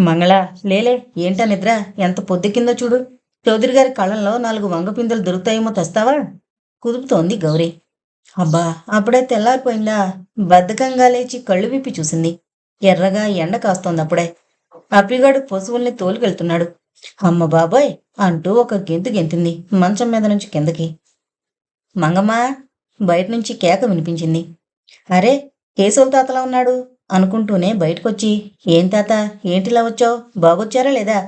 మంగళ లేలే ఏంటా నిద్ర? ఎంత పొద్దుకిందో చూడు. చౌదరి గారి కళ్ళల్లో నాలుగు వంగపిందులు దొరుకుతాయేమో తెస్తావా? కుదుపుతోంది గౌరీ. అబ్బా అప్పుడే తెల్లారిపోయిందా? బద్ధకంగా లేచి కళ్ళు విప్పి చూసింది. ఎర్రగా ఎండ కాస్తోంది అప్పుడే అప్పిగాడు పశువుల్ని తోలుకెళ్తున్నాడు. అమ్మ బాబాయ్ అంటూ ఒక గెంతు గెంతింది మంచం మీద నుంచి కిందకి. మంగమ్మ బయట నుంచి కేక వినిపించింది. అరే కేశవుల తాతలా ఉన్నాడు? అనుకుంటూనే బయటకొచ్చి ఏం తాత ఏంటిలా వచ్చావు? బాగొచ్చారా లేదా?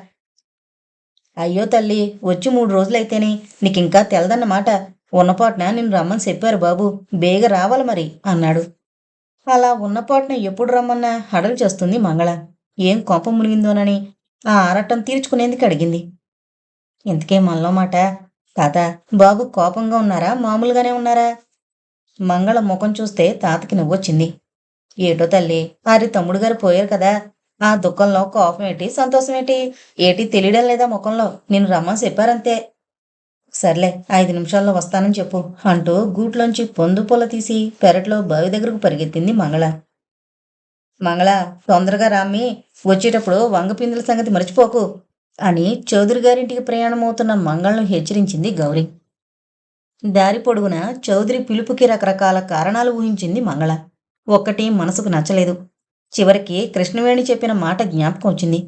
అయ్యో తల్లి వచ్చి మూడు రోజులైతేనే నీకింకా తెలదన్నమాట. ఉన్నపాటున నిన్ను రమ్మని చెప్పారు బాబు. బేగ రావాలి మరి అన్నాడు. అలా ఉన్నపాటున ఎప్పుడు రమ్మన్నా హడలు చేస్తుంది మంగళ. ఏం కోపం మునిగిందోనని ఆ ఆరాటం తీర్చుకునేందుకు అడిగింది. ఇంతకే మనలో మాట? తాత బాబు కోపంగా ఉన్నారా? మామూలుగానే ఉన్నారా? మంగళ ముఖం చూస్తే తాతకి నవ్వొచ్చింది. ఏటో తల్లి ఆరి తమ్ముడు గారు పోయారు కదా. ఆ దుఃఖంలో కోపం ఏంటి సంతోషం ఏంటి? ఏటి తెలియడం లేదా ముఖంలో? నేను రమ్మని చెప్పారంతే. సర్లే ఐదు నిమిషాల్లో వస్తానని చెప్పు అంటూ గూట్లోంచి పొందు పొల తీసి పెరట్లో బావి దగ్గరకు పరిగెత్తింది మంగళ. మంగళ తొందరగా రామ్మి వచ్చేటప్పుడు వంగపిందుల సంగతి మర్చిపోకు అని చౌదరి గారింటికి ప్రయాణమవుతున్న మంగళను హెచ్చరించింది గౌరీ. దారి పొడుగున చౌదరి పిలుపుకి రకరకాల కారణాలు ఊహించింది మంగళ. ఒక్కటి మనసుకు నచ్చలేదు. చివరికి కృష్ణవేణి చెప్పిన మాట జ్ఞాపకం వచ్చింది.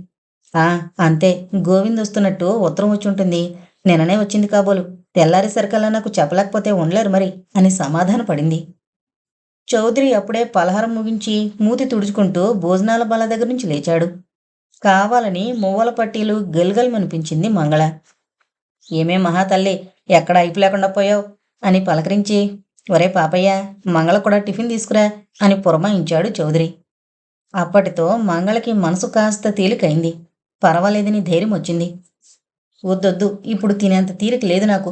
ఆ అంతే. గోవింద్ వస్తున్నట్టు ఉత్తరం వచ్చి ఉంటుంది. నిన్ననే వచ్చింది కాబోలు. తెల్లారేసరికల్లా నాకు చెప్పలేకపోతే ఉండలేరు మరి అని సమాధాన పడింది. చౌదరి అప్పుడే పలహారం ముగించి మూతి తుడుచుకుంటూ భోజనాల బల దగ్గర నుంచి లేచాడు. కావాలని మువ్వల పట్టీలు గెలగలమనిపించింది మంగళ. ఏమే మహాతల్లి ఎక్కడ అయిపు లేకుండా పోయావు? అని పలకరించి ఒరే పాపయ్య మంగళ కూడా టిఫిన్ తీసుకురా అని పురమాయించాడు చౌదరి. అప్పటితో మంగళకి మనసు కాస్త తేలికైంది. పర్వాలేదని ధైర్యం వచ్చింది. వద్దొద్దు ఇప్పుడు తినేంత తీరిక లేదు నాకు.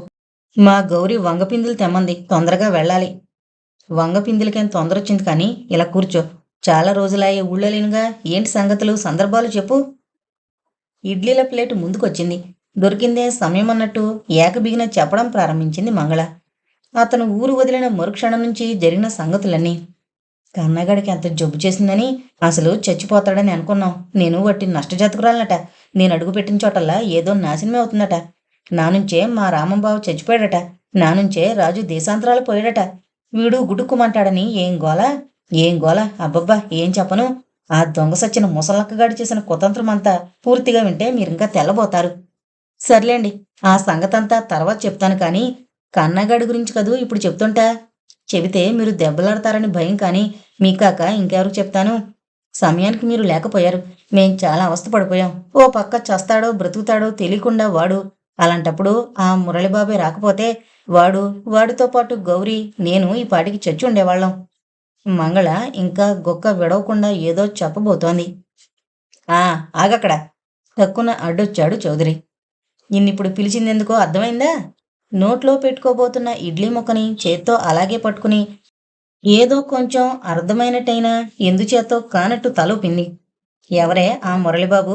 మా గౌరి వంగపిందులు తెమ్మంది తొందరగా వెళ్ళాలి. వంగపిందులకేం తొందర వచ్చింది కానీ ఇలా కూర్చో. చాలా రోజులాయే ఊళ్ళో లేనుగా ఏంటి సంగతులు సందర్భాలు చెప్పు. ఇడ్లీల ప్లేటు ముందుకొచ్చింది. దొరికిందే సమయం అన్నట్టు ఏకబిగిన చెప్పడం ప్రారంభించింది మంగళ. అతను ఊరు వదిలిన మరుక్షణం నుంచి జరిగిన సంగతులన్నీ. కన్నగాడికి ఎంత జబ్బు చేసిందని అసలు చచ్చిపోతాడని అనుకున్నాం. నేను వట్టి నష్టజాతకురాలనట. నేను అడుగుపెట్టిన చోటల్లా ఏదో నాశనమే అవుతుందట. నా నుంచే మా రామంబాబు చచ్చిపోయాడట. నా నుంచే రాజు దేశాంతరాలు పోయాడట. వీడు గుడుక్కుమంటాడని ఏం గోల? ఏం గోల? అబ్బబ్బా ఏం చెప్పను? ఆ దొంగ సచ్చిన ముసలక్కగాడి చేసిన కుతంత్రమంతా పూర్తిగా వింటే మీరింకా తెల్లబోతారు. సర్లేండి ఆ సంగతంతా తర్వాత చెప్తాను కానీ కన్నగాడి గురించి కదూ ఇప్పుడు చెప్తుంటా? చెబితే మీరు దెబ్బలాడతారని భయం కానీ మీ కాక ఇంకెవరికి చెప్తాను? సమయానికి మీరు లేకపోయారు. మేం చాలా అవస్థపడిపోయాం. ఓ పక్క చస్తాడో బ్రతుకుతాడో తెలియకుండా వాడు. అలాంటప్పుడు ఆ మురళిబాబే రాకపోతే వాడు వాడితో పాటు గౌరీ నేను ఈ పాటికి చచ్చి ఉండేవాళ్ళం. మంగళ ఇంకా గొక్క విడవకుండా ఏదో చెప్పబోతోంది. ఆ ఆగక్కడ. తక్కున అడ్డొచ్చాడు చౌదరి. నిన్నిప్పుడు పిలిచిందెందుకో అర్థమైందా? నోట్లో పెట్టుకోబోతున్న ఇడ్లీ ముక్కని చేత్తో అలాగే పట్టుకుని ఏదో కొంచెం అర్థమైనట్టయినా ఎందుచేతో కానట్టు తలూపింది ఎవరే ఆ మురళిబాబు?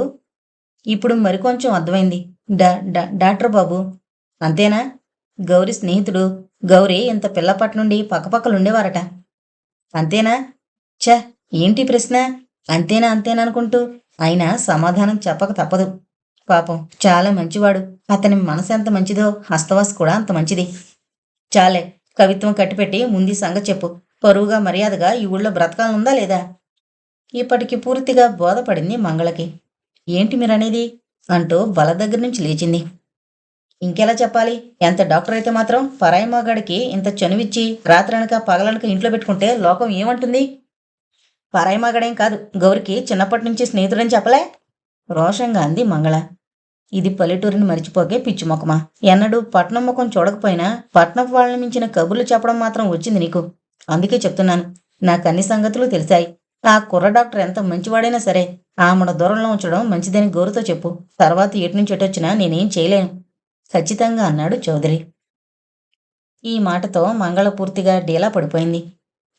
ఇప్పుడు మరికొంచెం అర్థమైంది. డా డా డాక్టర్ బాబు. అంతేనా? గౌరీ స్నేహితుడు. గౌరీ ఇంత పిల్లపట్ నుండి పక్కపక్కలుండేవారట. అంతేనా? ఛ ఏంటి ప్రశ్న? అంతేనా అంతేనా అనుకుంటూ ఆయన సమాధానం చెప్పక తప్పదు. పాపం చాలా మంచివాడు. అతని మనసు ఎంత మంచిదో హస్తవాస్ కూడా అంత మంచిది. చాలే కవిత్వం కట్టిపెట్టి ముందు సంగ చెప్పు. పరువుగా మర్యాదగా ఈ ఊళ్ళో బ్రతకాలనుందా లేదా? ఇప్పటికి పూర్తిగా బోధపడింది మంగళకి. ఏంటి మీరనేది? అంటూ బల దగ్గర నుంచి లేచింది. ఇంకెలా చెప్పాలి? ఎంత డాక్టర్ అయితే మాత్రం పరాయి మగాడికి ఇంత చనువిచ్చి రాత్రనక పగలనక ఇంట్లో పెట్టుకుంటే లోకం ఏమంటుంది? పరాయి మగాడేం కాదు. గౌరికి చిన్నప్పటి నుంచి స్నేహితుడని చెప్పలే? రోషంగా అంది మంగళ. ఇది పల్లెటూరిని మరిచిపోకే పిచ్చి ముఖమా? ఎన్నడూ పట్నం ముఖం చూడకపోయినా పట్నం వాళ్ళని మించిన కబుర్లు చెప్పడం మాత్రం వచ్చింది నీకు. అందుకే చెప్తున్నాను నాకు అన్ని సంగతులు తెలిసాయి. ఆ కుర్ర డాక్టర్ ఎంత మంచివాడైనా సరే ఆమెడ దూరంలో ఉంచడం మంచిదని గోరుతో చెప్పు. తర్వాత ఎటు నుంచి ఎటొచ్చినా నేనేం చేయలేను. ఖచ్చితంగా అన్నాడు చౌదరి. ఈ మాటతో మంగళ పూర్తిగా డీలా పడిపోయింది.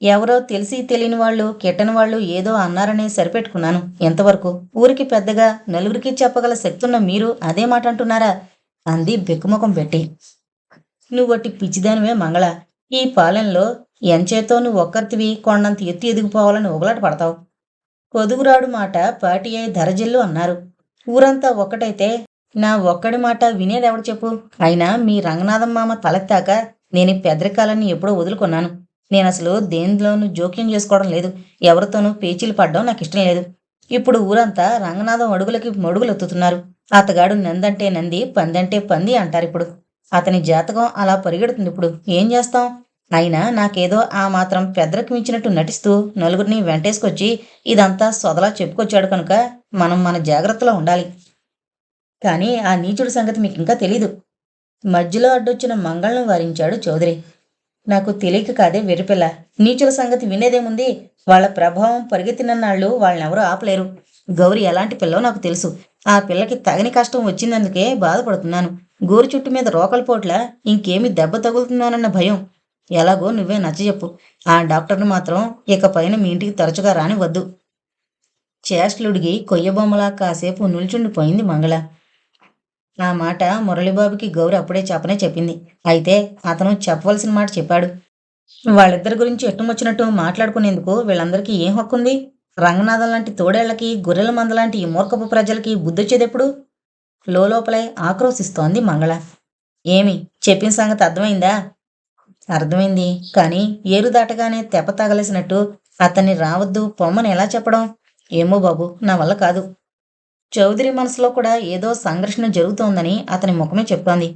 ఎవరో తెలిసి తెలియని వాళ్ళు కిట్టని వాళ్ళు ఏదో అన్నారనే సరిపెట్టుకున్నాను. ఎంతవరకు? ఊరికి పెద్దగా నలుగురికి చెప్పగల శక్తున్న మీరు అదే మాట అంటున్నారా? అంది బెక్కుముఖం పెట్టి. నువ్వొట్టి పిచ్చిదానివే మంగళ. ఈ పాలెంలో ఎంచేతో నువ్వు ఒక్కరితివి కొండంత ఎత్తు ఎదిగిపోవాలని ఒకలాట పడతావు. పొదుగురాడు మాట పాటి అయి ధరజిల్లు అన్నారు. ఊరంతా ఒక్కటైతే నా ఒక్కడి మాట వినేదెవడు చెప్పు? అయినా మీ రంగనాథం మామ తలెత్తాక నేను ఈ ఎప్పుడో వదులుకున్నాను. నేను అసలు దేనిలోనూ జోక్యం చేసుకోవడం లేదు. ఎవరితోనూ పేచీలు పడడం నాకు ఇష్టం లేదు. ఇప్పుడు ఊరంతా రంగనాథం అడుగులకి మడుగులు ఎత్తుతున్నారు అతగాడు నందంటే నంది పందంటే పంది అంటారు ఇప్పుడు. అతని జాతకం అలా పరిగెడుతుంది ఇప్పుడు. ఏం చేస్తాం? అయినా నాకేదో ఆ మాత్రం పెద్దలకు మించినట్టు నటిస్తూ నలుగురిని వెంటేసుకొచ్చి ఇదంతా సొదలా చెప్పుకొచ్చాడు కనుక మనం మన జాగ్రత్తలో ఉండాలి. కానీ ఆ నీచుడి సంగతి మీకు ఇంకా తెలీదు. మధ్యలో అడ్డొచ్చిన మంగళం వారించాడు చౌదరి. నాకు తెలియక కాదే వెరిపిల్ల. నీచుల సంగతి వినేదేముంది వాళ్ళ ప్రభావం పరిగెత్తినన్నాళ్ళు వాళ్ళనెవరూ ఆపలేరు. గౌరి ఎలాంటి పిల్లో నాకు తెలుసు. ఆ పిల్లకి తగని కష్టం వచ్చినందుకే బాధపడుతున్నాను. గోరు చుట్టు మీద రోకలి పోట్ల ఇంకేమి దెబ్బ తగులుతున్నానన్న భయం. ఎలాగో నువ్వే నచ్చజెప్పు. ఆ డాక్టర్ని మాత్రం ఇక పైన మీ ఇంటికి తరచుగా రానివద్దు చేష్టలుడిగి కొయ్యబొమ్మలా కాసేపు నిల్చుండిపోయింది మంగళ. ఆ మాట మురళిబాబుకి గౌరి అప్పుడే చెప్పనే చెప్పింది. అయితే అతను చెప్పవలసిన మాట చెప్పాడు. వాళ్ళిద్దరి గురించి ఎట్టుమొచ్చినట్టు మాట్లాడుకునేందుకు వీళ్ళందరికీ ఏం హక్కుంది? రంగనాథం లాంటి తోడేళ్ళకి గొర్రెల మంద లాంటి ఈ మూర్ఖపు ప్రజలకి బుద్ధొచ్చేదెప్పుడు లోపలే ఆక్రోశిస్తోంది మంగళ. ఏమి? చెప్పిన సంగతి అర్థమైందా? అర్థమైంది. కానీ ఏరు దాటగానే తెప్ప తగలేసినట్టు అతన్ని రావద్దు పొమ్మని ఎలా చెప్పడం? ఏమో బాబు నా వల్ల కాదు. చౌదరి మనసులో కూడా ఏదో సంఘర్షణ జరుగుతోందని అతని ముఖమే చెప్తోంది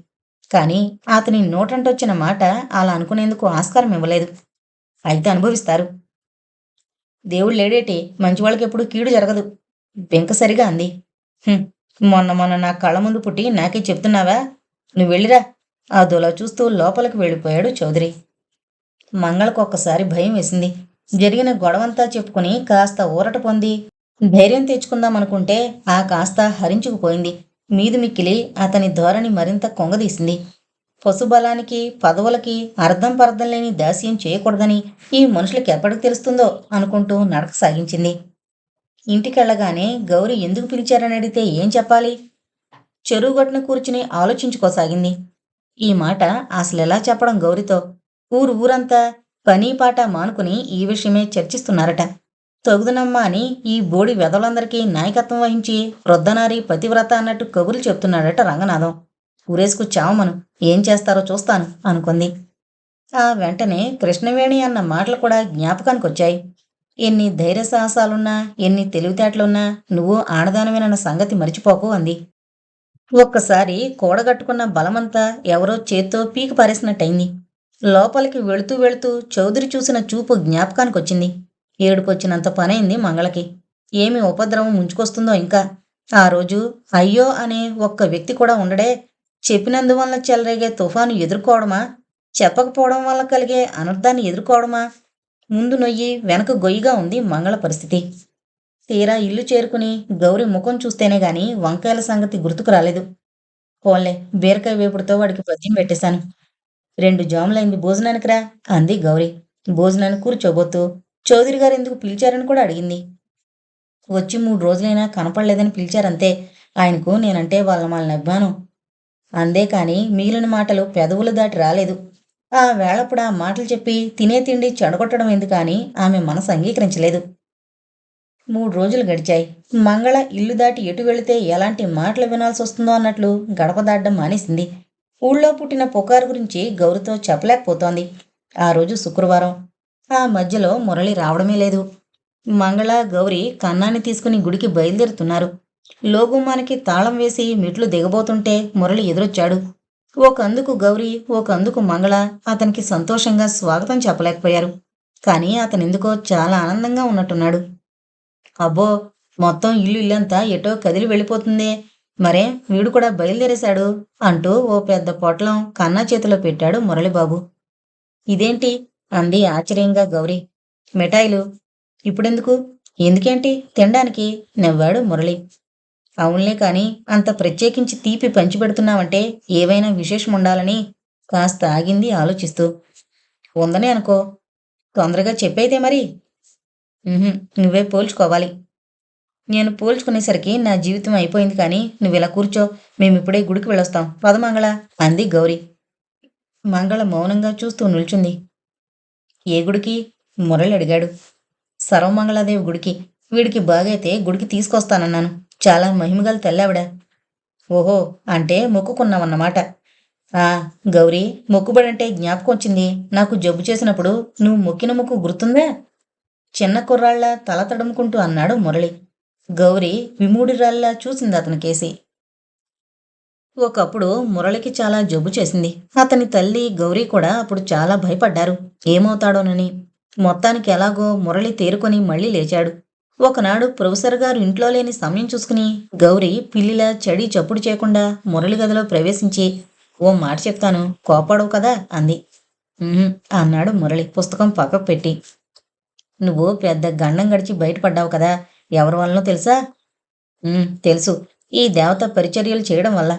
కానీ అతని నోటంటొచ్చిన మాట అలా అనుకునేందుకు ఆస్కారం ఇవ్వలేదు. అయితే అనుభవిస్తారు. దేవుడు లేడేటి? మంచివాళ్ళకి ఎప్పుడు కీడు జరగదు. వెంక సరిగా అంది. మొన్న మొన్న నా కళ్ళ ముందు పుట్టి నాకే చెప్తున్నావా? నువ్వు వెళ్ళిరా. అదోలా చూస్తూ లోపలికి వెళ్ళిపోయాడు చౌదరి. మంగళకు ఒక్కసారి భయం వేసింది. జరిగిన గొడవంతా చెప్పుకుని కాస్త ఊరట పొంది ధైర్యం తెచ్చుకుందాం అనుకుంటే ఆ కాస్త హరించుకుపోయింది. మీదు మిక్కిలి అతని ధోరణి మరింత కొంగదీసింది. పశుబలానికి పదవులకి అర్థం పర్థం లేని దాస్యం చేయకూడదని ఈ మనుషులకి ఎప్పటికి తెలుస్తుందో అనుకుంటూ నడక సాగించింది. ఇంటికెళ్ళగానే గౌరి ఎందుకు పిలిచారని అడిగితే ఏం చెప్పాలి? చెరువుగట్టున కూర్చుని ఆలోచించుకోసాగింది. ఈ మాట అసలు ఎలా చెప్పడం గౌరితో? ఊరు ఊరంతా పని పాట మానుకుని ఈ విషయమే చర్చిస్తున్నారట. తగుదనమ్మా అని ఈ బోడి వెదలందరికీ నాయకత్వం వహించి వృద్ధనారి పతివ్రత అన్నట్టు కబుర్లు చెప్తున్నాడట రంగనాథం. ఊరేసుకు చావమను. ఏం చేస్తారో చూస్తాను అనుకుంది. ఆ వెంటనే కృష్ణవేణి అన్న మాటలు కూడా జ్ఞాపకానికి వచ్చాయి. ఎన్ని ధైర్య సాహసాలున్నా ఎన్ని తెలివితేటలున్నా నువ్వు ఆడదానమేనన్న సంగతి మరిచిపోకు అంది. ఒక్కసారి కూడగట్టుకున్న బలమంతా ఎవరో చేత్తో పీకి పారేసినట్టయింది. లోపలికి వెళుతూ వెళుతూ చౌదరి చూసిన చూపు జ్ఞాపకానికొచ్చింది ఏడుపొచ్చినంత పనైంది మంగళకి. ఏమి ఉపద్రవం ముంచుకొస్తుందో ఇంకా. ఆ రోజు అయ్యో అనే ఒక్క వ్యక్తి కూడా ఉండడే. చెప్పినందువల్ల చెలరేగే తుఫాను ఎదుర్కోవడమా? చెప్పకపోవడం వల్ల కలిగే అనర్థాన్ని ఎదుర్కోవడమా? ముందు నొయ్యి వెనక గొయ్యిగా ఉంది మంగళ పరిస్థితి. తీరా ఇల్లు చేరుకుని గౌరి ముఖం చూస్తేనే గాని వంకాయల సంగతి గుర్తుకు రాలేదు. పోన్లే బీరకాయ వేపుడుతో వాడికి పద్యం పెట్టేశాను. రెండు జాములైంది భోజనానికి రా అంది గౌరి. భోజనానికి కూర్చోబోతూ చౌదరి గారు ఎందుకు పిలిచారని కూడా అడిగింది. వచ్చి మూడు రోజులైనా కనపడలేదని పిలిచారంతే. ఆయనకు నేనంటే వాళ్ళ వాళ్ళని అభిమానం అందే కాని మిగిలిన మాటలు పెదవులు దాటి రాలేదు. ఆ వేళప్పుడు ఆ మాటలు చెప్పి తినే తిండి చెడగొట్టడం ఎందుకని ఆమె మనసు అంగీకరించలేదు. మూడు రోజులు గడిచాయి. మంగళ ఇల్లు దాటి ఎటు వెళితే ఎలాంటి మాటలు వినాల్సి వస్తుందో అన్నట్లు గడప దాటడం మానేసింది. ఊళ్ళో పుట్టిన పుకారు గురించి గౌరితో చెప్పలేకపోతోంది. ఆ రోజు శుక్రవారం. ఆ మధ్యలో మురళి రావడమే లేదు. మంగళ గౌరి కన్నాన్ని తీసుకుని గుడికి బయలుదేరుతున్నారు. లోగుమానికి తాళం వేసి మెట్లు దిగబోతుంటే మురళి ఎదురొచ్చాడు. ఒకందుకు గౌరి ఒకందుకు మంగళ అతనికి సంతోషంగా స్వాగతం చెప్పలేకపోయారు. కానీ అతనెందుకో చాలా ఆనందంగా ఉన్నట్టున్నాడు. అబ్బో మొత్తం ఇల్లు ఇల్లంతా ఎటో కదిలి వెళ్ళిపోతుందే. మరే వీడు కూడా బయలుదేరేశాడు అంటూ ఓ పెద్ద పొట్లం కన్నా చేతిలో పెట్టాడు మురళిబాబు. ఇదేంటి? అంది ఆశ్చర్యంగా గౌరీ. మిఠాయిలు? ఇప్పుడెందుకు? ఎందుకేంటి? తినడానికి? నవ్వాడు మురళి. అవునులే కాని అంత ప్రత్యేకించి తీపి పంచిపెడుతున్నావంటే ఏవైనా విశేషం ఉండాలని కాస్త ఆగింది ఆలోచిస్తూ. ఉందనే అనుకో. తొందరగా చెప్పైతే మరి. నువ్వే పోల్చుకోవాలి. నేను పోల్చుకునేసరికి నా జీవితం అయిపోయింది కానీ నువ్వు ఇలా కూర్చో. మేమిప్పుడే గుడికి వెళ్ళొస్తాం. పదమంగళ అంది గౌరీ. మంగళ మౌనంగా చూస్తూ నిల్చుంది. ఏ గుడికి? మురళి అడిగాడు. సర్వమంగళాదేవి గుడికి. వీడికి బాగైతే గుడికి తీసుకొస్తానన్నాను. చాలా మహిమగల తెల్లావిడ. ఓహో అంటే మొక్కుకున్నావన్నమాట. ఆ గౌరీ మొక్కుబడంటే జ్ఞాపకం వచ్చింది. నాకు జబ్బు చేసినప్పుడు నువ్వు మొక్కిన మొక్కు గుర్తుందా? చిన్న కుర్రాళ్ళ తల తడుముకుంటూ అన్నాడు మురళి. గౌరీ విమూడిరాల్లా చూసింది అతని కేసి. ఒకప్పుడు మురళికి చాలా జబ్బు చేసింది. అతని తల్లి గౌరీ కూడా అప్పుడు చాలా భయపడ్డారు. ఏమవుతాడోనని. మొత్తానికి ఎలాగో మురళి తేరుకొని మళ్ళీ లేచాడు. ఒకనాడు ప్రొఫెసర్ గారు ఇంట్లో లేని సమయం చూసుకుని గౌరీ పిల్లిలా చెడి చప్పుడు చేయకుండా మురళి గదిలో ప్రవేశించి ఓ మాట చెప్తాను కోపాడవు కదా అంది. అన్నాడు మురళి పుస్తకం పక్కకు పెట్టి. నువ్వు పెద్ద గండం గడిచి బయటపడ్డావు కదా ఎవరి వలనో తెలుసా? తెలుసు. ఈ దేవత పరిచర్యలు చేయడం వల్ల.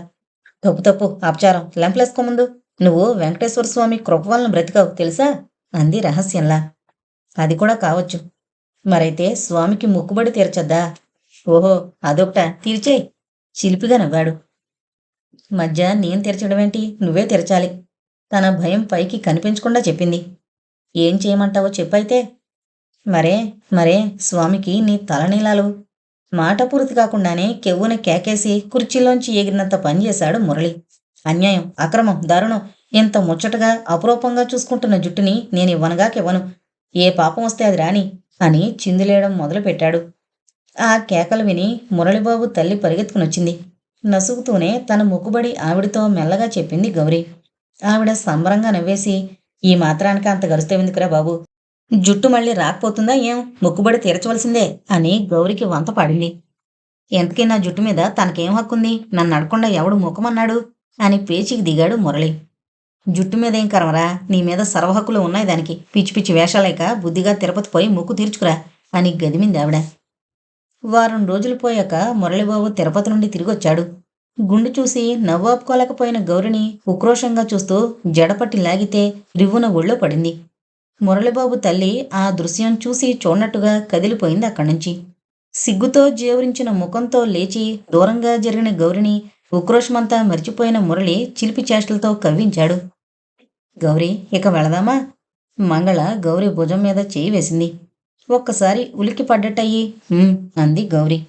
తప్పు తప్పు అపచారం లెంపలేసుకో ముందు. నువ్వు వెంకటేశ్వర స్వామి కృప వలన బ్రతికావు తెలుసా? అంది రహస్యంలా. అది కూడా కావచ్చు. మరైతే స్వామికి మొక్కుబడి తీర్చద్దా? ఓహో అదొకట. తీర్చేయ్. చిలిపిగా నవ్వాడు. మధ్య నేను తీర్చడమేంటి? నువ్వే తెరచాలి. తన భయం పైకి కనిపించకుండా చెప్పింది. ఏం చేయమంటావో చెప్పైతే. మరే మరే స్వామికి నీ తలనీలాలు. మాట పూర్తి కాకుండానే కెవ్వున కేకేసి కుర్చీలోంచి ఎగిరినంత పనిచేశాడు మురళి. అన్యాయం అక్రమం దారుణం ఇంత ముచ్చటగా అపురూపంగా చూసుకుంటున్న జుట్టుని నేను ఇవ్వనుగాకివ్వను ఏ పాపం వస్తే అది రాని అని చిందులేయడం మొదలుపెట్టాడు. ఆ కేకలు విని మురళిబాబు తల్లి పరిగెత్తుకునొచ్చింది. నసుగుతూనే తన మొక్కుబడి ఆవిడతో మెల్లగా చెప్పింది గౌరీ. ఆవిడ సంబరంగా నవ్వేసి ఈ మాత్రానికి అంత గరుస్తేందుకురా బాబు? జుట్టు మళ్ళీ రాకపోతుందా ఏం? మొక్కుబడి తీర్చవలసిందే అని గౌరికి వంత పాడింది. ఎంతకీ నా జుట్టు మీద తనకేం హక్కుంది? నన్ను నడకుండా ఎవడు ముఖమన్నాడు అని పేచికి దిగాడు మురళి. జుట్టు మీద ఏం కరవరా నీ మీద సర్వహక్కులు ఉన్నాయి దానికి. పిచ్చి పిచ్చి వేషాలేక బుద్ధిగా తిరుపతి పోయి ముక్కు తీర్చుకురా అని గదిమింది ఆవిడ. వారం రోజులు పోయాక మురళిబాబు తిరుపతి నుండి తిరిగొచ్చాడు. గుండు చూసి నవ్వాపుకోలేకపోయిన గౌరిని ఉక్రోషంగా చూస్తూ జడపట్టి లాగితే రివ్వున ఒళ్ళో పడింది. మురళిబాబు తల్లి ఆ దృశ్యం చూసి చూడనట్టుగా కదిలిపోయింది అక్కడి నుంచి సిగ్గుతో జేవరించిన ముఖంతో లేచి దూరంగా జరిగిన గౌరిని ఉక్రోషమంతా మర్చిపోయిన మురళి చిలిపి చేష్టలతో కవ్వించాడు. గౌరీ ఇక వెళదామా మంగళ గౌరి భుజం మీద చేయి వేసింది. ఒక్కసారి ఉలిక్కి పడ్డట్టయి అంది గౌరీ.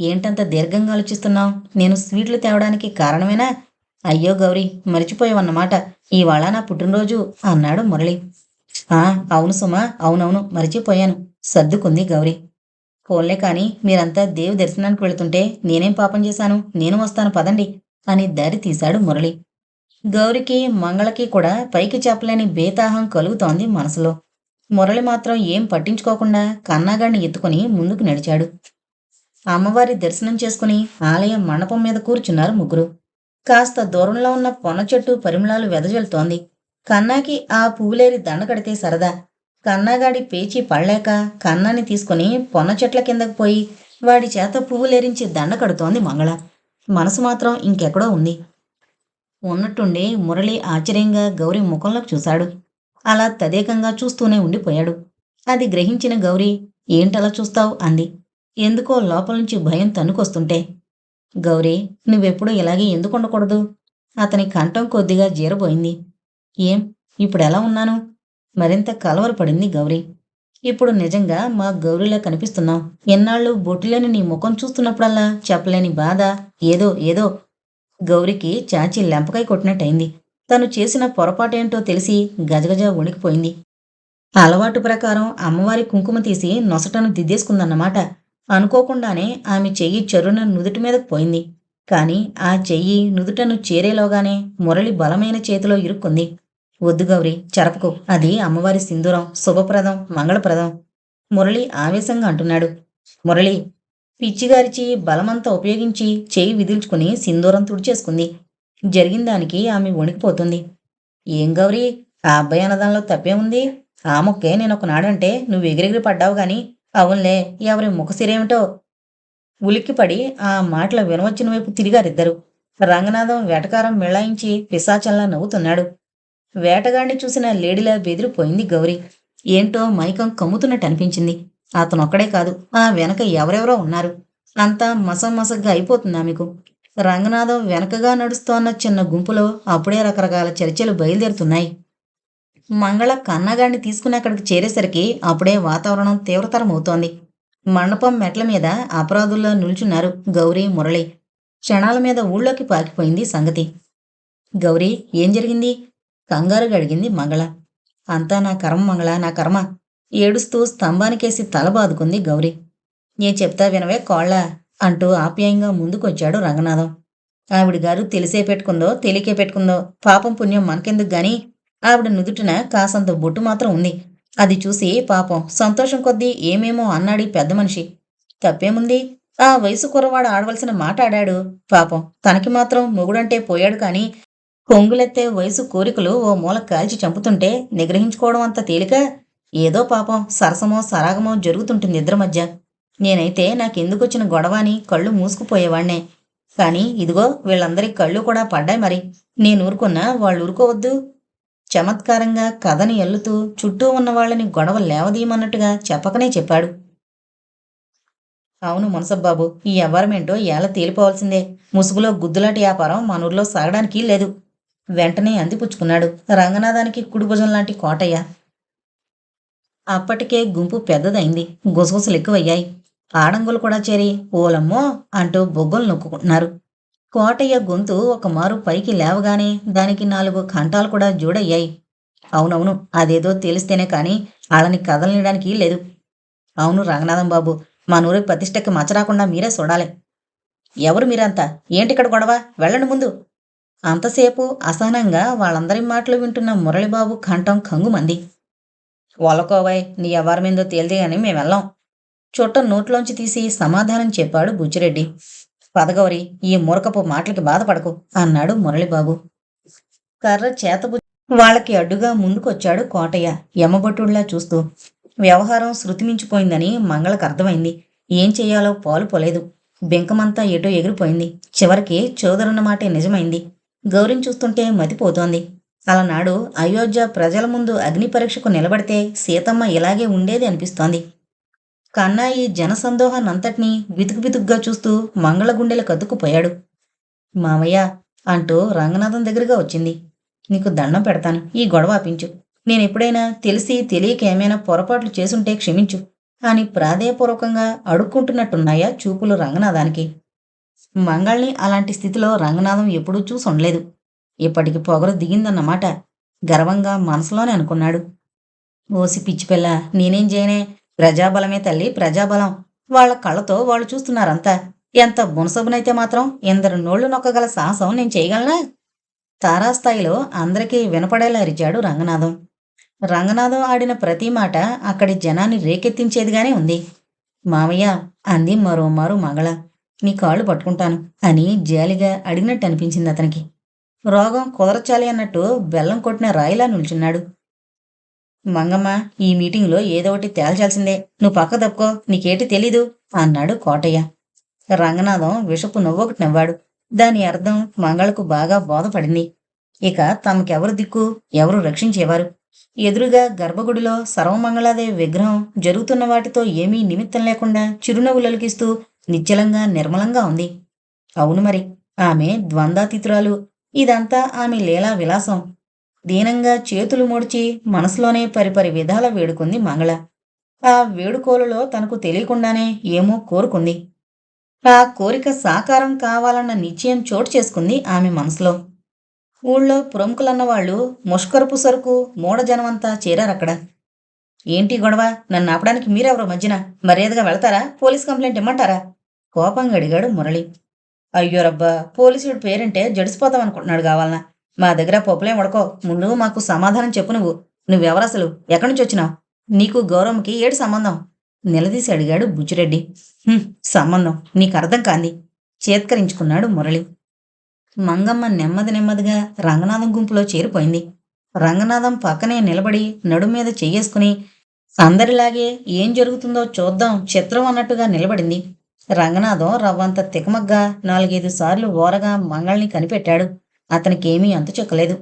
ఏంటంత దీర్ఘంగా ఆలోచిస్తున్నావు? నేను స్వీట్లు తేవడానికి కారణమేనా? అయ్యో గౌరీ మరిచిపోయావన్నమాట. ఇవాళ నా పుట్టినరోజు అన్నాడు మురళి. ఆ అవును సుమా అవునవును మరిచిపోయాను. సర్దుకుంది గౌరీ. పోన్లే కాని మీరంతా దేవి దర్శనానికి వెళుతుంటే నేనేం పాపం చేశాను? నేను వస్తాను పదండి అని దారి తీశాడు మురళి. గౌరికి మంగళకి కూడా పైకి చెప్పలేని బేతాహం కలుగుతోంది మనసులో. మురళి మాత్రం ఏం పట్టించుకోకుండా కన్నాగాడిని ఎత్తుకుని ముందుకు నడిచాడు. అమ్మవారి దర్శనం చేసుకుని ఆలయం మండపం మీద కూర్చున్నారు ముగ్గురు. కాస్త దూరంలో ఉన్న పొన చెట్టు పరిమళాలు వెదజల్లుతోంది. కన్నాకి ఆ పువ్వులేరి దండ కడితే సరదా. కన్నాగాడి పేచి పడలేక కన్నాని తీసుకుని పొన్న చెట్ల కిందకు పోయి వాడి చేత పువ్వులేరించి దండ కడుతోంది మంగళ. మనసు మాత్రం ఇంకెక్కడో ఉంది. ఉన్నట్టుండి మురళి ఆశ్చర్యంగా గౌరి ముఖంలోకి చూశాడు. అలా తదేకంగా చూస్తూనే ఉండిపోయాడు. అది గ్రహించిన గౌరీ ఏంటలా చూస్తావు? అంది. ఎందుకో లోపల నుంచి భయం తన్నుకొస్తుంటే. గౌరీ నువ్వెప్పుడు ఇలాగే ఎందుకు ఉండకూడదు? అతని కంఠం కొద్దిగా జీరబోయింది. ఏం? ఇప్పుడు ఎలా ఉన్నాను? మరింత కలవరపడింది గౌరీ. ఇప్పుడు నిజంగా మా గౌరీలా కనిపిస్తున్నావు. ఎన్నాళ్ళు బొట్టులేని నీ ముఖం చూస్తున్నప్పుడల్లా చెప్పలేని బాధ ఏదో ఏదో. గౌరికి చాచి లెంపకాయ కొట్టినట్టయింది. తను చేసిన పొరపాటేంటో తెలిసి గజగజ వణికిపోయింది. అలవాటు ప్రకారం అమ్మవారి కుంకుమ తీసి నొసటను దిద్దేసుకుందన్నమాట. అనుకోకుండానే ఆమె చెయ్యి చెరున నుదుటి మీదకు పోయింది. కాని ఆ చెయ్యి నుదుటను చేరేలోగానే మురళి బలమైన చేతిలో ఇరుక్కుంది. వద్దు గౌరి చెరపకు. అది అమ్మవారి సింధూరం శుభప్రదం మంగళప్రదం. మురళి ఆవేశంగా అంటున్నాడు. మురళి పిచ్చిగారిచి బలమంతా ఉపయోగించి చేయి విదిల్చుకుని సింధూరం తుడిచేసుకుంది. జరిగిన దానికి ఆమె వణికిపోతుంది. ఏం గౌరీ ఆ అబ్బాయి అన్నదానిలో ఉంది? ఆ మొక్కే నేను ఒకనాడంటే నువ్వు ఎగిరెగిరి పడ్డావు గాని. అవునులే ఎవరి ముఖసిరేమిటో ఉలిక్కిపడి ఆ మాటల వినవచ్చిన వైపు తిరిగారిద్దరు. రంగనాథం వేటకారం మిళాయించి పిశాచంలా నవ్వుతున్నాడు. వేటగాడిని చూసిన లేడీలా బెదిరిపోయింది గౌరీ. ఏంటో మైకం కమ్ముతున్నట్టు అనిపించింది. అతనొక్కడే కాదు ఆ వెనక ఎవరెవరో ఉన్నారు. అంతా మసమసగ్గా అయిపోతుందా మీకు? రంగనాథం వెనకగా నడుస్తోన్న చిన్న గుంపులో అప్పుడే రకరకాల చర్చలు బయలుదేరుతున్నాయి. మంగళ కన్నగాడిని తీసుకుని అక్కడికి చేరేసరికి అప్పుడే వాతావరణం తీవ్రతరం అవుతోంది మండపం మెట్ల మీద అపరాధుల్లో నిల్చున్నారు గౌరీ మురళి. క్షణాల మీద ఊళ్ళోకి పాకిపోయింది సంగతి. గౌరీ ఏం జరిగింది? కంగారుగా అడిగింది మంగళ. అంతా నా కర్మ మంగళ నా కర్మ. ఏడుస్తూ స్తంభానికేసి తల బాదుకుంది గౌరీ. నేను చెప్తా వినవే కోళ్ళ అంటూ ఆప్యాయంగా ముందుకొచ్చాడు రంగనాథం. ఆవిడ గారు తెలిసే పెట్టుకుందో తెలియకే పెట్టుకుందో పాపం పుణ్యం మనకెందుకు గాని? ఆవిడ నుదుటిన కాసంత బొట్టు మాత్రం ఉంది. అది చూసి పాపం సంతోషం కొద్దీ ఏమేమో అన్నాడు పెద్ద మనిషి. తప్పేముంది? ఆ వయసు కుర్రవాడు ఆడవలసిన మాట ఆడాడు. పాపం తనకి మాత్రం మొగుడంటే పోయాడు కానీ కొంగులెత్తే వయసు కోరికలు ఓ మూల కాల్చి చంపుతుంటే నిగ్రహించుకోవడం అంత తేలిక? ఏదో పాపం సరసమో సరాగమో జరుగుతుంటుంది ఇద్దరి మధ్య. నేనైతే నాకెందుకొచ్చిన గొడవ అని కళ్ళు మూసుకుపోయేవాణ్ణే. కానీ ఇదిగో వీళ్ళందరి కళ్ళు కూడా పడ్డాయి మరి. నేను ఊరుకున్నా వాళ్ళు ఊరుకోవద్దు. చమత్కారంగా కథని ఎల్లుతూ చుట్టూ ఉన్న వాళ్ళని గొడవ లేవదీయమన్నట్టుగా చెప్పకనే చెప్పాడు. అవును మునసబ్బాబు ఈ వ్యవహారమేంటో ఎలా తేలిపోవాల్సిందే. ముసుగులో గుద్దులాటి వ్యాపారం మన ఊర్లో సాగడానికి లేదు. వెంటనే అందిపుచ్చుకున్నాడు. రంగనాథానికి కుడిభుజం లాంటి కోటయ్య. అప్పటికే గుంపు పెద్దదైంది. గుసగుసలు ఎక్కువయ్యాయి. ఆడంగులు కూడా చేరి ఓలమ్మో! అంటూ బొగ్గలు నొక్కుకుంటున్నారు. కోటయ్య గొంతు ఒక మారు పైకి లేవగానే దానికి నాలుగు కంఠాలు కూడా జోడయ్యాయి. అవునవును అదేదో తెలిస్తేనే కానీ వాళ్ళని కదలనియడానికి లేదు. అవును రంగనాథం బాబు మా నూరి ప్రతిష్టకి మచ్చ రాకుండా మీరే చూడాలి. ఎవరు మీరంతా? ఏంటి ఇక్కడ గొడవ? వెళ్ళండి ముందు. అంతసేపు అసహనంగా వాళ్ళందరి మాటలు వింటున్న మురళిబాబు కంఠం కంగుమంది. వాళ్ళకోవాయ్ నీ ఎవరమేందో తేలితే అని మేము వెళ్ళాం. చుట్ట నోట్లోంచి తీసి సమాధానం చెప్పాడు బుచ్చిరెడ్డి. పదగౌరి ఈ మురకపు మాటలకి బాధపడకు అన్నాడు మురళిబాబు. కర్ర చేతబు వాళ్ళకి అడ్డుగా ముందుకొచ్చాడు కోటయ్య యమభటుడిలా చూస్తూ. వ్యవహారం శృతిమించిపోయిందని మంగళకు అర్థమైంది. ఏం చేయాలో పాలు పోలేదు. బెంకమంతా ఎటో ఎగిరిపోయింది. చివరికి చోదరన్న మాటే నిజమైంది. గౌరిని చూస్తుంటే మతిపోతోంది. అలనాడు అయోధ్య ప్రజల ముందు అగ్ని పరీక్షకు నిలబడితే సీతమ్మ ఇలాగే ఉండేది అనిపిస్తోంది. కన్నా ఈ జనసందోహాన్నంతటినీ బితుకు బితుకుగా చూస్తూ మంగళ గుండెలు కదుక్కుపోయాడు మామయ్య అంటూ రంగనాథం దగ్గరగా వచ్చింది. నీకు దండం పెడతాను. ఈ గొడవ ఆపించు. నేను ఎప్పుడైనా తెలిసి తెలియక ఏమైనా పొరపాట్లు చేసుంటే క్షమించు. అని ప్రాధేయపూర్వకంగా అడుక్కుంటున్నట్టున్నాయా చూపులు రంగనాథానికి. మంగళని అలాంటి స్థితిలో రంగనాథం ఎప్పుడూ చూసుండలేదు ఇప్పటికి పొగరు దిగిందన్నమాట. గర్వంగా మనసులోనే అనుకున్నాడు. ఓసి పిచ్చిపిల్ల నేనేం చేయనే? ప్రజాబలమే తల్లి ప్రజాబలం. వాళ్ళ కళ్ళతో వాళ్ళు చూస్తున్నారంతా. ఎంత బునసబునైతే మాత్రం ఎందరు నోళ్ళు నొక్కగల సాహసం నేను చేయగలనా? తారాస్థాయిలో అందరికీ వినపడేలా అరిచాడు రంగనాథం. రంగనాథం ఆడిన ప్రతి మాట అక్కడి జనాన్ని రేకెత్తించేదిగానే ఉంది. మామయ్య అంది మరోమారు మంగళ. నీ కాళ్ళు పట్టుకుంటాను అని జాలిగా అడిగినట్టు అనిపించింది అతనికి. రోగం కుదరచాలి అన్నట్టు బెల్లం కొట్టిన రాయిలా నిల్చున్నాడు. మంగమ్మ ఈ మీటింగ్లో ఏదో ఒకటి తేల్చాల్సిందే. నువ్వు పక్క తప్పుకో నీకేటి తెలీదు అన్నాడు కోటయ్య. రంగనాథం విషపు నవ్వొకటి నవ్వాడు. దాని అర్థం మంగళకు బాగా బోధపడింది. ఇక తమకెవరు దిక్కు ఎవరు రక్షించేవారు? ఎదురుగా గర్భగుడిలో సర్వమంగళాదేవి విగ్రహం జరుగుతున్న వాటితో ఏమీ నిమిత్తం లేకుండా చిరునవ్వులకిస్తూ నిశ్చలంగా నిర్మలంగా ఉంది. అవును మరి ఆమె ద్వంద్వాతీతురాలు ఇదంతా ఆమె లీలా విలాసం. దీనంగా చేతులు ముడిచి మనసులోనే పరిపరి విధాల వేడుకుంది మంగళ. ఆ వేడుకోలులో తనకు తెలియకుండానే ఏమో కోరుకుంది. ఆ కోరిక సాకారం కావాలన్న నిశ్చయం చోటు చేసుకుంది ఆమె మనసులో. ఊళ్ళో ప్రముఖులన్న వాళ్ళు ముష్కరపు సరుకు మూఢజనమంతా చేరారక్కడ ఏంటి గొడవ? నన్ను ఆపడానికి మీరెవరో మధ్యన? మర్యాదగా వెళ్తారా? పోలీస్ కంప్లైంట్ ఇమ్మంటారా? కోపంగా అడిగాడు మురళి. అయ్యో రబ్బా పోలీసుడు పేరంటే జడిసిపోతాం అనుకుంటున్నాడు కావాలనా? మా దగ్గర పప్పులేం ఉడకో. ముందు మాకు సమాధానం చెప్పు నువ్వు. నువ్వెవరసలు ఎక్కడి నుంచి వచ్చినావు? నీకు గౌరవంకి ఏడు సంబంధం? నిలదీసి అడిగాడు బుచ్చిరెడ్డి సంబంధం. నీకు అర్థం కాంది. చేత్కరించుకున్నాడు మురళి. మంగమ్మ నెమ్మది నెమ్మదిగా రంగనాథం గుంపులో చేరిపోయింది. రంగనాథం పక్కనే నిలబడి నడుం మీద చెయ్యేసుకుని అందరిలాగే ఏం జరుగుతుందో చూద్దాం చిత్రం అన్నట్టుగా నిలబడింది. రంగనాథం రవ్వంత తికమగ్గా నాలుగైదు సార్లు ఓరగా మంగళని కనిపెట్టాడు. అతనికేమీ అంతు చెక్కలేదు.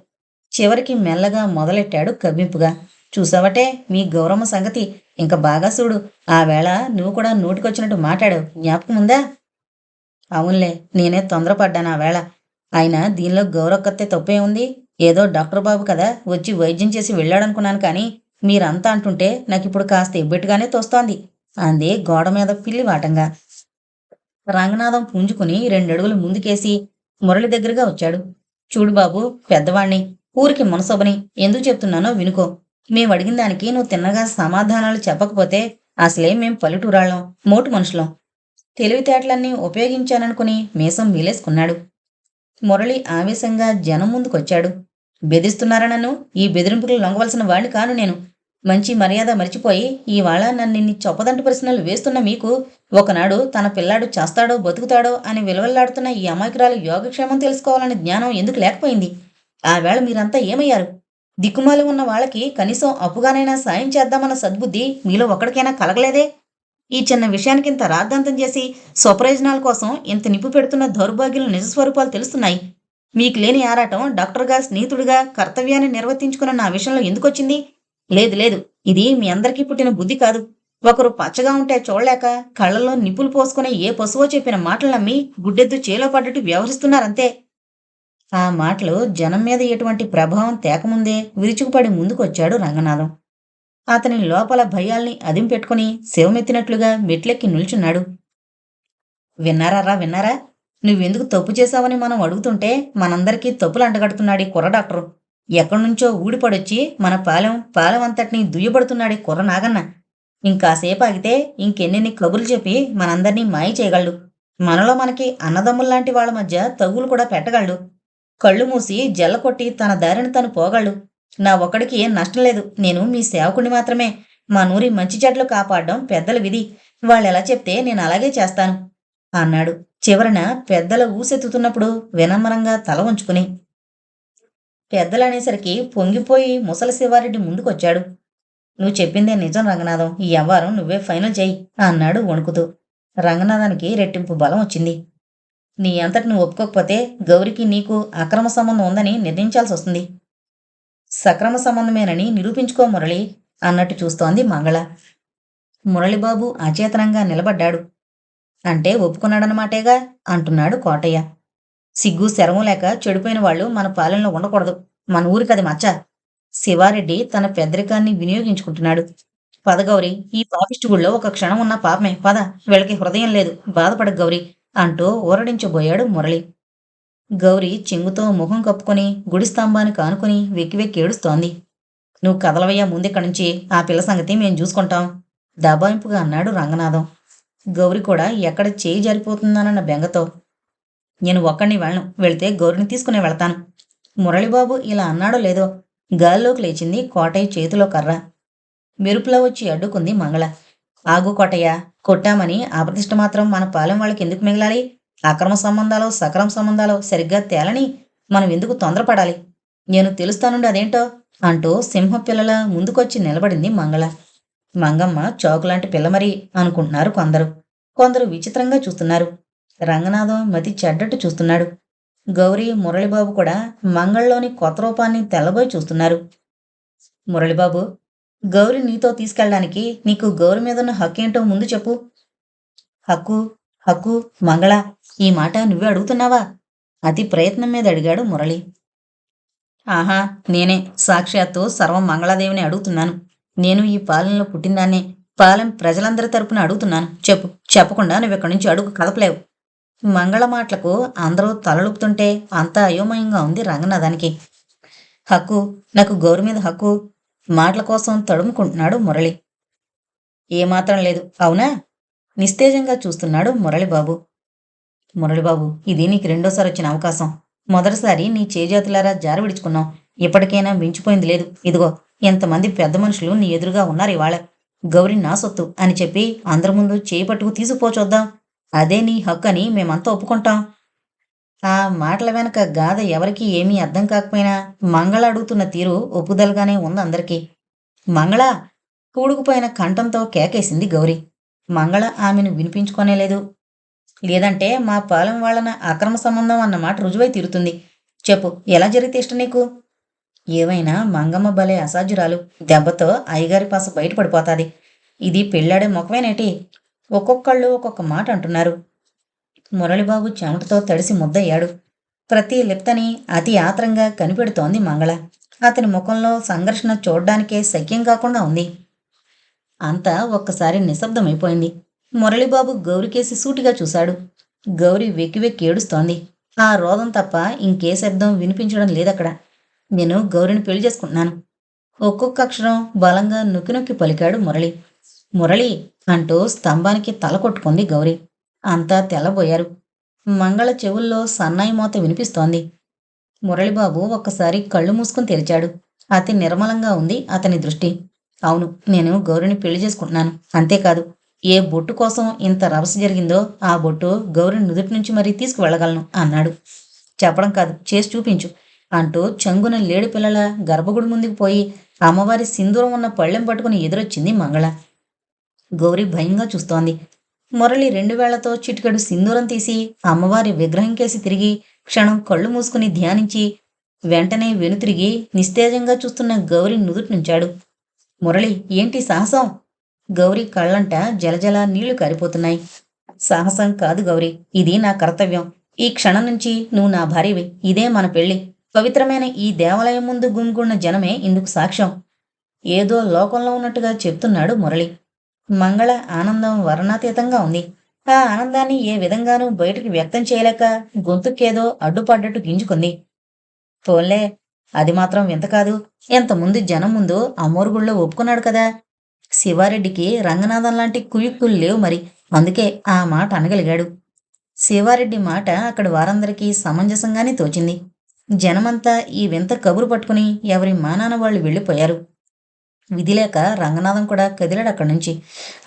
చివరికి మెల్లగా మొదలెట్టాడు కవ్వింపుగా. చూసావటే మీ గౌరమ్మ సంగతి. ఇంకా బాగా చూడు. ఆవేళ నువ్వు కూడా నోటికొచ్చినట్టు మాట్లాడు జ్ఞాపకం ఉందా? అవునులే నేనే తొందరపడ్డాను ఆ వేళ. ఆయన దీనిలో గౌరవకత్తే తప్పే ఉంది. ఏదో డాక్టర్ బాబు కదా వచ్చి వైద్యం చేసి వెళ్ళాడనుకున్నాను కానీ మీరంతా అంటుంటే నాకు ఇప్పుడు కాస్త ఇబ్బెట్టుగానే తోస్తోంది. అంది గోడ మీద పిల్లి వాటంగా. రంగనాథం పుంజుకుని రెండడుగులు ముందుకేసి మురళి దగ్గరగా వచ్చాడు. చూడు బాబు పెద్దవాణ్ణి ఊరికి మనసొబని ఎందుకు చెప్తున్నానో వినుకో. మేము అడిగిన దానికి నువ్వు తిన్నగా సమాధానాలు చెప్పకపోతే అసలే మేం పల్లెటూరాళ్ళం మోటు మనుషులం. తెలివితేటలన్నీ ఉపయోగించాననుకుని మీసం మీలేసుకున్నాడు. మురళి ఆవేశంగా జనం ముందుకొచ్చాడు. బెదిరిస్తున్నారా నన్ను? ఈ బెదిరింపులు లొంగవలసిన వాడిని కాను నేను. మంచి మర్యాద మరిచిపోయి ఇవాళ నన్ను చొప్పదంటి ప్రశ్నలు వేస్తున్న మీకు ఒకనాడు తన పిల్లాడు చేస్తాడో బతుకుతాడో అని విలువల్లాడుతున్న ఈ అమాయకురాలు యోగక్షేమం తెలుసుకోవాలనే జ్ఞానం ఎందుకు లేకపోయింది? ఆవేళ మీరంతా ఏమయ్యారు? దిక్కుమాలి ఉన్న వాళ్ళకి కనీసం అప్పుగానైనా సాయం చేద్దామన్న సద్బుద్ధి మీలో ఒక్కడికైనా కలగలేదే? ఈ చిన్న విషయానికి ఇంత రాద్ధాంతం చేసి స్వప్రయోజనాల కోసం ఇంత నిప్పు పెడుతున్న దౌర్భాగ్యుల నిజస్వరూపాలు తెలుస్తున్నాయి. మీకు లేని ఆరాటం డాక్టర్గా స్నేహితుడిగా కర్తవ్యాన్ని నిర్వర్తించుకున్న నా విషయంలో ఎందుకొచ్చింది? లేదు లేదు. ఇది మీ అందరికీ పుట్టిన బుద్ధి కాదు. ఒకరు పచ్చగా ఉంటే చూడలేక కళ్ళలో నిప్పులు పోసుకునే ఏ పశువో చెప్పిన మాటలు నమ్మి గుడ్డెద్దు చేలో పడ్డట్టు వ్యవహరిస్తున్నారంతే. ఆ మాటలు జనం మీద ఎటువంటి ప్రభావం తేకముందే విరుచుకుపడి ముందుకొచ్చాడు రంగనాథం. అతని లోపల భయాల్ని అదింపెట్టుకుని శివమెత్తినట్లుగా మెట్లెక్కి నిల్చున్నాడు. విన్నారా విన్నారా? నువ్వెందుకు తప్పు చేశావని మనం అడుగుతుంటే మనందరికీ తప్పులు అంటగడుతున్నాడు ఈ కుర్ర డాక్టరు. ఎక్కడి నుంచో ఊడిపడొచ్చి మన పాలెం పాలెం అంతటిని దుయ్యబడుతున్నాడు ఈ కుర్ర నాగన్న. ఇంకాసేపు ఆగితే ఇంకెన్నెన్ని కబుర్లు చెప్పి మనందరినీ మాయ చేయగలడు. మనలో మనకి అన్నదమ్ముల్లాంటి వాళ్ళ మధ్య తగులు కూడా పెట్టగలడు. కళ్ళు మూసి జల్ల కొట్టి తన దారిని తను పోగలడు. నా ఒక్కడికి ఏం నష్టం లేదు. నేను మీ సేవకుని మాత్రమే. మా నూరి మంచి చెట్లు కాపాడడం పెద్దల విధి. వాళ్ళెలా చెప్తే నేను అలాగే చేస్తాను. అన్నాడు. చివరన పెద్దల ఊసెత్తుతున్నప్పుడు వినమ్రంగా తల ఉంచుకుని పెద్దలనేసరికి పొంగిపోయి ముసలి శివారెడ్డి ముందుకొచ్చాడు. నువ్వు చెప్పిందే నిజం రంగనాథం. ఈ వ్యవహారం నువ్వే ఫైనల్ చేయి అన్నాడు వణుకుతూ. రంగనాథానికి రెట్టింపు బలం వచ్చింది. నీ అంతటి నువ్వు ఒప్పుకోకపోతే గౌరికి నీకు అక్రమ సంబంధం ఉందని నిర్ణయించాల్సి వస్తుంది. సక్రమ సంబంధమేనని నిరూపించుకో మురళి అన్నట్టు చూస్తోంది మంగళ. మురళిబాబు అచేతనంగా నిలబడ్డాడు. అంటే ఒప్పుకున్నాడనమాటేగా అంటున్నాడు కోటయ్య. సిగ్గు శరము లేక చెడిపోయిన వాళ్ళు మన పాలనలో ఉండకూడదు. మన ఊరికది మచ్చ. శివారెడ్డి తన పెద్దరికాన్ని వినియోగించుకుంటున్నాడు. పద గౌరి ఈ పాపిష్టి గుళ్ళో ఒక క్షణం ఉన్న పాపమే. పద వీళ్ళకి హృదయం లేదు. బాధపడ గౌరి అంటూ ఊరడించబోయాడు మురళి. గౌరి చెంగుతో ముఖం కప్పుకొని గుడి స్తంభానికి ఆనుకుని వెక్కి వెక్కి ఏడుస్తోంది. నువ్వు కదలవయ్యా ముందిక్కడి నుంచి. ఆ పిల్ల సంగతి మేం చూసుకుంటాం. దబాయింపుగా అన్నాడు రంగనాథం. గౌరి కూడా ఎక్కడ చేయి జారిపోతుందనన్న బెంగతో. నేను ఒక్కడిని వెళ్ళను. వెళితే గౌరిని తీసుకుని వెళ్తాను. మురళిబాబు ఇలా అన్నాడో లేదో గాల్లోకి లేచింది కోటయ్య చేతిలో కర్ర. మెరుపులో వచ్చి అడ్డుకుంది మంగళ. ఆగు కోటయ్య కొట్టామని అప్రతిష్ట మాత్రం మన పాలెం వాళ్ళకి ఎందుకు మిగలాలి? అక్రమ సంబంధాలు సక్రమ సంబంధాలు సరిగ్గా తేలని మనం ఎందుకు తొందరపడాలి? నేను తెలుస్తానుండి అదేంటో అంటూ సింహ పిల్లల ముందుకొచ్చి నిలబడింది మంగళ. మంగమ్మ చౌకులాంటి పిల్ల మరి అనుకుంటున్నారు కొందరు. కొందరు విచిత్రంగా చూస్తున్నారు. రంగనాథం మతి చెడ్డట్టు చూస్తున్నాడు. గౌరీ మురళిబాబు కూడా మంగళలోని కొత్త రూపాన్ని తెల్లబోయి చూస్తున్నారు. మురళిబాబు గౌరి నీతో తీసుకెళ్ళడానికి నీకు గౌరి మీదున్న హక్కేంటో ముందు చెప్పు. హక్కు హక్కు మంగళ ఈ మాట నువ్వే అడుగుతున్నావా? అతి ప్రయత్నం మీద అడిగాడు మురళి. ఆహా నేనే సాక్షాత్తు సర్వం మంగళాదేవిని అడుగుతున్నాను. నేను ఈ పాలనలో పుట్టిందాన్నే పాలెం ప్రజలందరి తరపున అడుగుతున్నాను. చెప్పు చెప్పకుండా నువ్వు ఇక్కడి నుంచి అడుగు కదపలేవు. మంగళ మాటలకు అందరూ తలలుపుతుంటే అంత అయోమయంగా ఉంది రంగనాథానికి హక్కు నాకు గౌరు మీద హక్కు మాటల కోసం తడుముకుంటున్నాడు మురళి. ఏమాత్రం లేదు అవునా? నిస్తేజంగా చూస్తున్నాడు మురళిబాబు. మురళిబాబు ఇది నీకు రెండోసారి వచ్చిన అవకాశం. మొదటిసారి నీ చేజాతులారా జార విడుచుకున్నావు. ఇప్పటికైనా మించిపోయింది లేదు. ఇదిగో ఎంతమంది పెద్ద మనుషులు నీ ఎదురుగా ఉన్నారు ఇవాళ. గౌరి నా సొత్తు అని చెప్పి అందరి ముందు చేయి పట్టుకు తీసుకుపోచొద్దాం అదే నీ హక్కు అని మేమంతా ఒప్పుకుంటాం. ఆ మాటల వెనక గాథ ఎవరికీ ఏమీ అర్థం కాకపోయినా మంగళ అడుగుతున్న తీరు ఒప్పుదలగానే ఉంది అందరికీ. మంగళ కూడుకుపోయిన కంఠంతో కేకేసింది గౌరీ. మంగళ ఆమెను వినిపించుకోనే లేదు. లేదంటే మా పాలెం వాళ్ళన అక్రమ సంబంధం అన్న మాట రుజువై తీరుతుంది. చెప్పు ఎలా జరిగితే ఇష్టం నీకు? ఏవైనా మంగమ్మ భలే అసాధ్యురాలు. దెబ్బతో అయ్యగారి పాస బయటపడిపోతాది. ఇది పెళ్ళాడే ముఖమేనేటి? ఒక్కొక్కళ్ళు ఒక్కొక్క మాట అంటున్నారు. మురళిబాబు చెమటతో తడిసి ముద్దయ్యాడు. ప్రతి లిప్తని అతి ఆత్రంగా కనిపెడుతోంది మంగళ. అతని ముఖంలో సంఘర్షణ చూడ్డానికే సఖ్యం కాకుండా ఉంది. అంతా ఒక్కసారి నిశ్శబ్దమైపోయింది. మురళిబాబు గౌరికేసి సూటిగా చూశాడు. గౌరి వెక్కి వెక్కి ఏడుస్తోంది. ఆ రోదం తప్ప ఇంకే శబ్దం వినిపించడం లేదక్కడ. నేను గౌరిని పెళ్ళి చేసుకుంటున్నాను. ఒక్కొక్క అక్షరం బలంగా నొక్కి నొక్కి పలికాడు మురళి. మురళి అంటూ స్తంభానికి తల కొట్టుకుంది గౌరి. అంతా తెల్లబోయారు. మంగళ చెవుల్లో సన్నాయి మోత వినిపిస్తోంది. మురళిబాబు ఒక్కసారి కళ్ళు మూసుకుని తెరిచాడు. అతి నిర్మలంగా ఉంది అతని దృష్టి. అవును నేను గౌరిని పెళ్ళి చేసుకుంటున్నాను. అంతేకాదు ఏ బొట్టు కోసం ఇంత రవస జరిగిందో ఆ బొట్టు గౌరిని నుదుటి నుంచి మరీ తీసుకువెళ్ళగలను అన్నాడు. చెప్పడం కాదు చేసి చూపించు అంటూ చంగున లేడి పిల్లల గర్భగుడి ముందుకు పోయి అమ్మవారి సింధూరం ఉన్న పళ్ళెం పట్టుకుని ఎదురొచ్చింది మంగళ. గౌరి భయంగా చూస్తోంది. మురళి రెండు వేళ్ళతో చిటికెడు సింధూరం తీసి అమ్మవారి విగ్రహం కేసి తిరిగి క్షణం కళ్ళు మూసుకుని ధ్యానించి వెంటనే వెనుతిరిగి నిస్తేజంగా చూస్తున్న గౌరి నుదుటి నుంచాడు. మురళి ఏంటి సాహసం? గౌరి కళ్ళంట జలజల నీళ్ళు కారిపోతున్నాయి. సాహసం కాదు గౌరి ఇది నా కర్తవ్యం. ఈ క్షణం నుంచి నువ్వు నా భార్యవి ఇదే మన పెళ్ళి. పవిత్రమైన ఈ దేవాలయం ముందు గుమ్గున్న జనమే ఇందుకు సాక్ష్యం. ఏదో లోకంలో ఉన్నట్టుగా చెప్తున్నాడు మురళి. మంగళ ఆనందం వర్ణాతీతంగా ఉంది. ఆ ఆనందాన్ని ఏ విధంగానూ బయటికి వ్యక్తం చేయలేక గొంతుకేదో అడ్డుపడ్డట్టు గింజుకుంది. పోన్లే అది మాత్రం వింత కాదు. ఎంతముందు జనం ముందు అమ్మోరుగుళ్ళో ఒప్పుకున్నాడు కదా. శివారెడ్డికి రంగనాథం లాంటి కుయుక్కులు లేవు మరి. అందుకే ఆ మాట అనగలిగాడు. శివారెడ్డి మాట అక్కడ వారందరికీ సమంజసంగానే తోచింది. జనమంతా ఈ వింత కబురు పట్టుకుని ఎవరి మానాన వాళ్ళు వెళ్ళిపోయారు. విధిలేక రంగనాథం కూడా కదిలాడు అక్కడి నుంచి.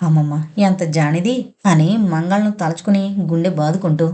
అమ్మమ్మ ఎంత జానిది అని మంగళను తలుచుకుని గుండె బాదుకుంటూ